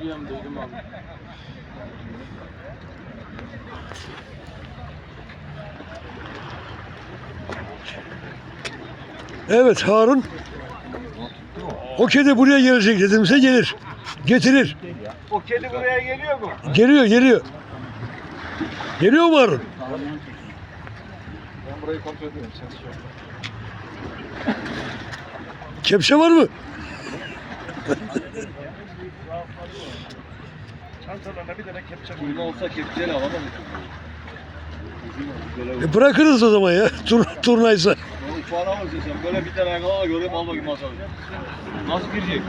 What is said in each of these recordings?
Biliyorum duydum abi. Evet Harun. O kedi buraya gelecek dedimse gelir. Getirir. O kedi buraya geliyor mu? Geliyor geliyor. Geliyor mu Harun? Ben burayı kontrol ediyorum. Şey. Kepçe var mı? Çantalarına bir tane kepçe koy. Olsa kepçeyle alamam. E bırakırız o zaman ya. Tur, turnaysa. Ya ufağına mı sen? Böyle bir tane ayakkabı göreyim al bakayım masaya. Nasıl girecek?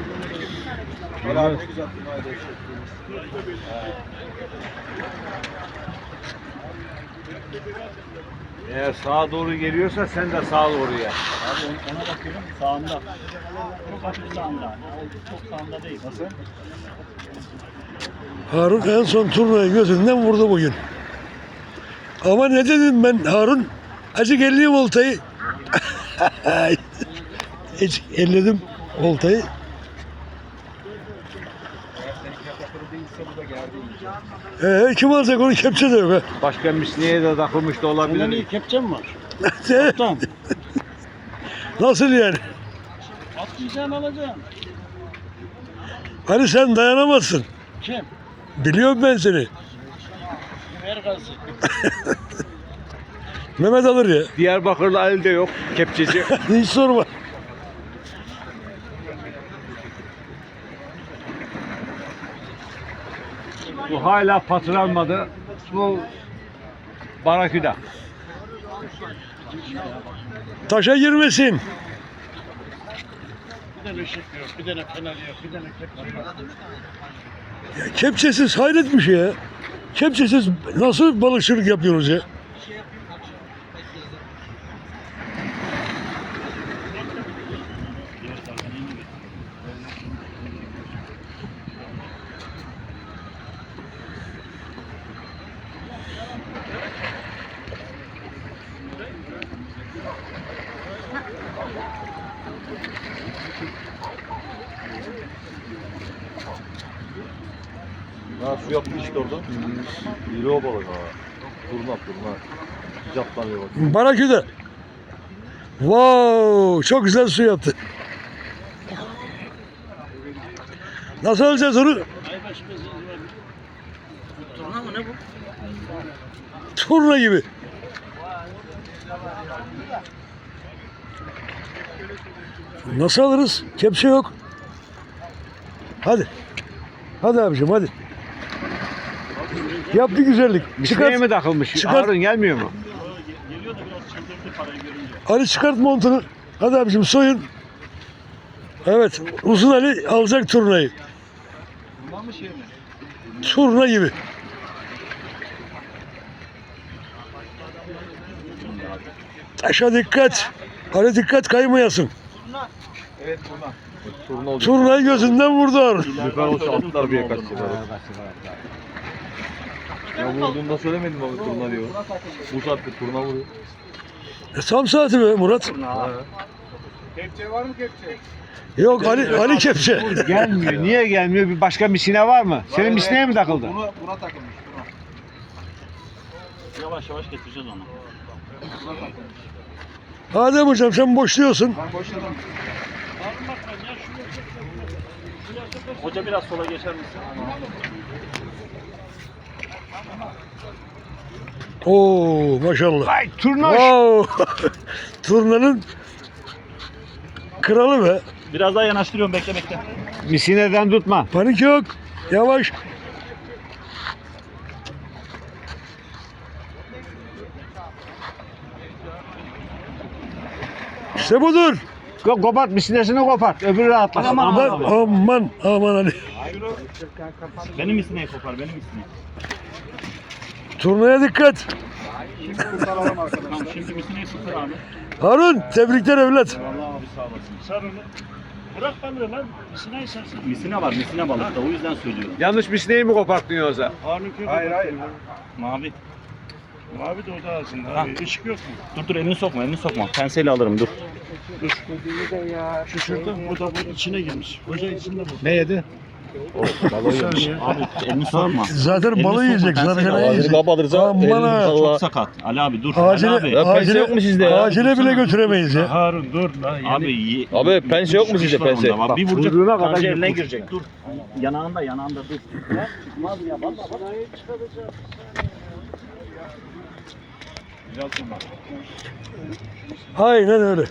Böyle abi ne güzel kıymaydı. Eğer sağa doğru geliyorsa sen de sağa doğru gel. Abi ona bakıyorum sağında. Çok hafif sağında. Çok sağında değil. Nasıl? Harun en son turnayı gözünden vurdu bugün. Ama ne dedim ben Harun? Acık elleyeyim oltayı. Hiç elledim oltayı. Eğer seninki yaprakları değilse bu da gerdi. Ee, kim alacak onu kepçe de yok ha. Başka misliğe de takılmış da Ondan iyi olabilir. kepçe mi var? Tamam. Nasıl yani? Atlayacaksın alacaksın. Hani sen dayanamazsın. Kim? Biliyorum ben seni. Ver gazı. Mehmet alır ya. Diyarbakırlı Ali de yok. Kepçeci. Hiç sorma. Bu hala patırlanmadı. Bu Baraküda. Taşa girmesin. Bir tane ışık yok, bir tane fener yok, bir tane kepçe yok. Ya kepçesiz hayret bir şey ya. Kepçesiz nasıl balıkçılık yapıyoruz ya? Ha su yapmış işte orada. İri o balık ha. Turna turna. Sıcaklanıyor bak. Baraküde. Wow, çok güzel su yaptı. Nasıl alacağız onu? Turna mı ne bu? Turna gibi. Nasıl alırız? Kepçe yok. Hadi. Hadi abicim hadi. Yap bir güzellik. Çıkart. mi takılmış? Çıkart. Harun gelmiyor mu? Geliyor da biraz çıldırdı parayı görünce. Ali çıkart montunu. Hadi abicim soyun. Evet. Uzun Ali alacak turnayı. Bundan mı şey mi? Turna gibi. Taşa dikkat. Ali dikkat kaymayasın. Evet bundan. Turna olacak. Turnayı gözünden vurdu Harun. Yukarı olsa atlar bir kaç sefer. Ya vurduğunda söylemedim abi turna diyor. Bu saatte turna vuruyor. E, tam saati be Murat. Ha. Kepçe var mı kepçe? Yok Ali, Ali kepçe. Gelmiyor. Niye gelmiyor? Bir başka misine var mı? Senin misine mi takıldı? Buna, buna takılmış. Buna. Yavaş yavaş getireceğiz onu. Adem hocam sen boşluyorsun. Ben boşladım. Hoca biraz sola geçer misin? Oo maşallah. Ay turnoş. Wow. Turnanın kralı be. Biraz daha yanaştırıyorum bekle bekle. Misineden tutma. Panik yok. Yavaş. İşte budur. Ko- Kopart misinesini kopart. Öbürü rahatlasın. Aman, Aman aman. aman aman Ali. Benim isteği kopar benim isteği. Turnaya dikkat. Tamam şimdi misineyi sıfır abi. Harun tebrikler evlat. Vallahi abi sağ olasın. Sar onu. Bırak balığı lan. Misine sarsın. Misine var misine balıkta o yüzden söylüyorum. Yanlış misineyi mi koparttın yoksa? Hayır hayır. Mavi. Mavi de o da ağzında abi. Işık yok mu? Dur dur elini sokma elini sokma. Penseyle alırım dur. Dur. Şu şurada bu da bu içine girmiş. Hoca içinde bu. Ne yedi? Abi elini sokma. Zaten Elini balı sokma, yiyecek. Zargana al. yiyecek. kapatırsa Aman elini ha. Allah. Çok sakat. Ali abi dur. Ali Acele, abi. Ya pense acele, yok mu sizde ya? acele bile götüremeyiz ya. Harun dur lan. yeni- Abi ye- Abi pense yok mu sizde var pense? onda. Bak, Bir vuracak. Kuyruğuna kadar eline girecek. Dur. Yanağında yanağında dur. Aynen öyle.